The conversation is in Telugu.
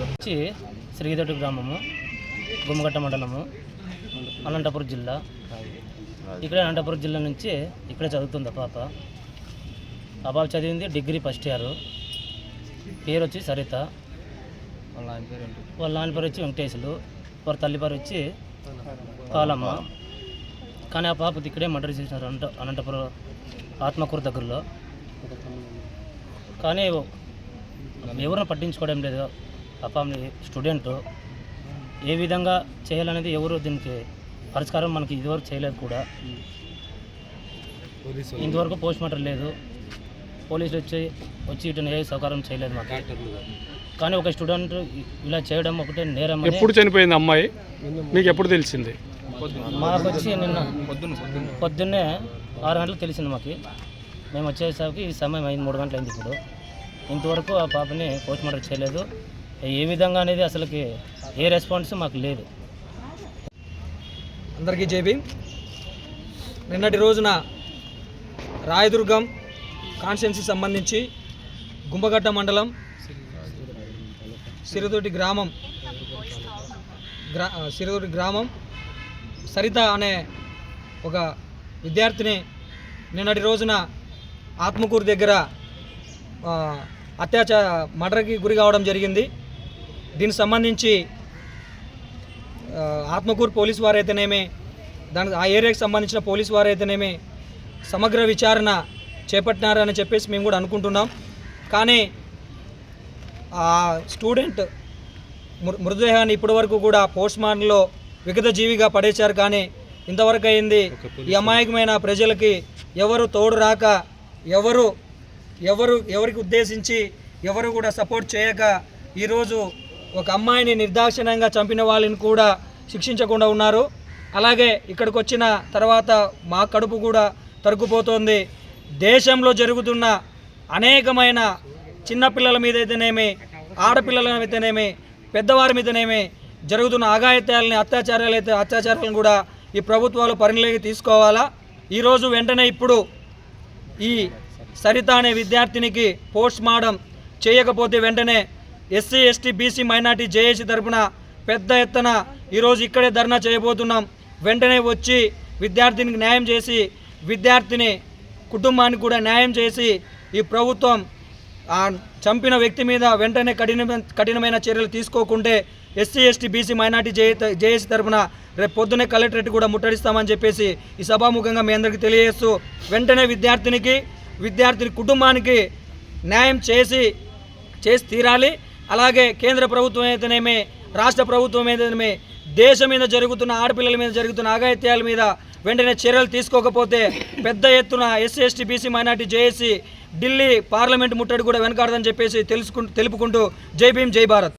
వచ్చి శ్రీదొడ్డి గ్రామము గుమ్మగట్ట మండలము అనంతపురం జిల్లా. ఇక్కడే అనంతపురం జిల్లా నుంచి ఇక్కడే చదువుతుంది పాప. ఆ పాప చదివింది డిగ్రీ ఫస్ట్ ఇయర్. పేరు వచ్చి సరిత. వాళ్ళ నాన్న పేరు వచ్చి వెంకటేశులు. వాళ్ళ తల్లి పేరు వచ్చి కాలమ్మ కానీ ఆ పాపది ఇక్కడే మర్డర్ చేసినారు అనంత అనంతపురం ఆత్మకూరు దగ్గరలో. కానీ ఎవరిని పట్టించుకోవడం లేదు. ఆ పాపని స్టూడెంట్ ఏ విధంగా చేయాలనేది ఎవరు దీనికి పరిష్కారం మనకి ఇదివరకు చేయలేదు కూడా. ఇంతవరకు పోస్ట్ మార్టం లేదు. పోలీసులు వచ్చి వచ్చి ఇటు ఏ సౌకర్యం చేయలేదు మాకు. కానీ ఒక స్టూడెంట్ ఇలా చేయడం ఒకటే నేరం ఎప్పుడు చనిపోయింది అమ్మాయి? మీకు ఎప్పుడు తెలిసింది? మాకు వచ్చి నిన్న పొద్దున్నే ఆరు గంటలకు తెలిసింది మాకు. మేము వచ్చేసరికి ఈ సమయం అయింది మూడు గంటలు అయింది ఇప్పుడు. ఇంతవరకు ఆ పాపని పోస్ట్ మార్టం చేయలేదు. ఏ విధంగా అనేది అసలుకి ఏ రెస్పాన్స్ మాకు లేదు. అందరికీ జేబీ నిన్నటి రోజున రాయదుర్గం కాన్స్టిట్యున్సీ సంబంధించి గుంబగట్ట మండలం సిరిదొడ్డి గ్రామం గ్రా సిరిదొడ్డి గ్రామం సరిత అనే ఒక విద్యార్థిని నిన్నటి రోజున ఆత్మకూరు దగ్గర అత్యాచార మర్డర్కి గురి కావడం జరిగింది. దీనికి సంబంధించి ఆత్మకూరు పోలీసు వారైతేనేమి దాని ఆ ఏరియాకి సంబంధించిన పోలీసు వారైతేనేమి సమగ్ర విచారణ చేపట్టినారని చెప్పేసి మేము కూడా అనుకుంటున్నాం. కానీ ఆ స్టూడెంట్ మృ- మృతదేహాన్ని ఇప్పటివరకు కూడా పోస్ట్ మార్టంలో విగత జీవిగా పడేశారు కానీ ఇంతవరకు అయింది ఈ అమాయకమైన ప్రజలకి ఎవరు తోడు రాక ఎవరు ఎవరు ఎవరికి ఉద్దేశించి ఎవరు కూడా సపోర్ట్ చేయక ఈరోజు ఒక అమ్మాయిని నిర్దాక్షిణ్యంగా చంపిన వాళ్ళని కూడా శిక్షించకుండా ఉన్నారు. అలాగే ఇక్కడికి వచ్చిన తర్వాత మా కడుపు కూడా తరుక్కుపోతోంది. దేశంలో జరుగుతున్న అనేకమైన చిన్నపిల్లల మీద అయితేనేమి ఆడపిల్లల మీద అయితేనేమి పెద్దవారి మీదనేమి జరుగుతున్న ఆగాయత్యాలని అత్యాచారాలు అయితే అత్యాచారాలను కూడా ఈ ప్రభుత్వాలు పరిణిలోకి తీసుకోవాలా? ఈరోజు వెంటనే ఇప్పుడు ఈ సరిత అనే విద్యార్థినికి పోస్ట్ మార్టం చేయకపోతే వెంటనే SC ST BC minority JAC తరపున పెద్ద ఎత్తున ఈరోజు ఇక్కడే ధర్నా చేయబోతున్నాం. వెంటనే వచ్చి విద్యార్థినికి న్యాయం చేసి విద్యార్థిని కుటుంబానికి కూడా న్యాయం చేసి ఈ ప్రభుత్వం చంపిన వ్యక్తి మీద వెంటనే కఠిన కఠినమైన చర్యలు తీసుకోకుంటే SC ST BC minority J JAC తరపున రేపు పొద్దునే కలెక్టరేట్ కూడా ముట్టడిస్తామని చెప్పేసి ఈ సభాముఖంగా మీ అందరికీ తెలియజేస్తూ వెంటనే విద్యార్థినికి విద్యార్థిని కుటుంబానికి న్యాయం చేసి చేసి తీరాలి. అలాగే కేంద్ర ప్రభుత్వం అయితేనేమి రాష్ట్ర ప్రభుత్వం అయితేనేమి దేశం మీద జరుగుతున్న ఆడపిల్లల మీద జరుగుతున్న ఆగాయత్యాల మీద వెంటనే చర్యలు తీసుకోకపోతే పెద్ద ఎత్తున SC ST BC minority JAC Delhi parliament ముట్టడి కూడా వెనకాడదని చెప్పేసి తెలుసుకుంటూ తెలుపుకుంటూ జై భీమ్ జై భారత్.